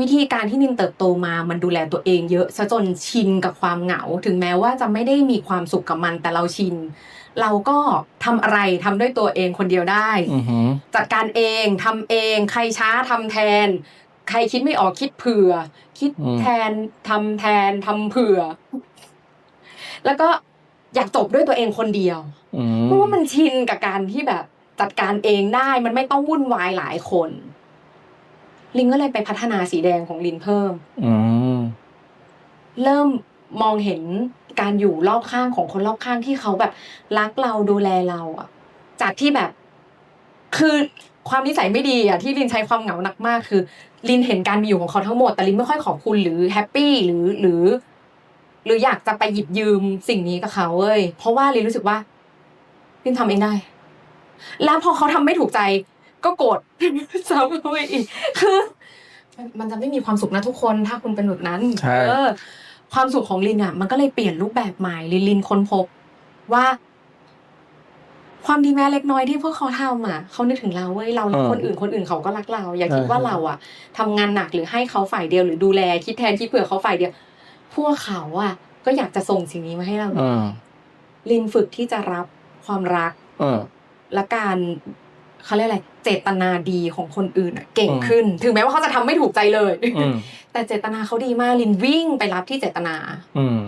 วิธีการที่นินเติบโตมามันดูแลตัวเองเยอะซะจนชินกับความเหงา ถึงแม้ว่าจะไม่ได้มีความสุขกับมันแต่เราชิน เราก็ทำอะไรทำด้วยตัวเองคนเดียวได้อือหือจัดการเองทำเอง ใครช้าทำแทน ใครคิดไม่ออกคิดเผื่อ คิดอืมแทนทำแทนทำเผื่อ แล้วก็อยากจบด้วยตัวเองคนเดียวอืเพราะว่ามันชินกับการที่แบบจัดการเองได้มันไม่ต้องวุ่นวายหลายคน ลินก็เลยไปพัฒนาสีแดงของลินเพิ่มอืมเริ่มมองเห็นการอยู่รอบข้างของคนรอบข้างที่เขาแบบรักเราดูแลเราอะจากที่แบบ คือความนิสัยไม่ดีอะที่ลินใช้ความเหงาหนักมาก คือลินเห็นการมีอยู่ของเขาทั้งหมดแต่ลินไม่ค่อยขอบคุณหรือแฮปปี้หรือหรือ หรืออยากจะไปหยิบยืมสิ่งนี้กับเขาเว้ยเพราะว่าลินรู้สึกว่าลินทำเองได้ แล้วพอเขาทำไม่ถูกใจ ก็โกรธซ้ำเข้าไปอีกคือมันจะไม่มีความสุขนะทุกคนถ้าคุณเป็นแบบนั้นใช่เออ ความสุขของลินอะ มันก็เลยเปลี่ยนรูปแบบใหม่ลินลินค้นพบว่า ความดีแม้เล็กน้อยที่พวกเขาทำอะเขานึกถึงเราเว้ยเรารักคนอื่นคนอื่นเขาก็รักเรา อย่าคิดว่าเราอะทำงานหนักหรือให้เขาฝ่ายเดียวหรือดูแลคิดแทนคิดเผื่อเขาฝ่ายเดียว พวกเขาอะ ก็อยากจะส่งสิ่งนี้มาให้เราอืมลินฝึกที่จะรับความรักอืมและการ เขาเรียกอะไรเจตนาดีของคนอื่นอะเก่งอืมขึ้น ถึงแม้ว่าเขาจะทำไม่ถูกใจเลยอืมแต่เจตนาเขาดีมากลินวิ่งไปรับที่เจตนา อืม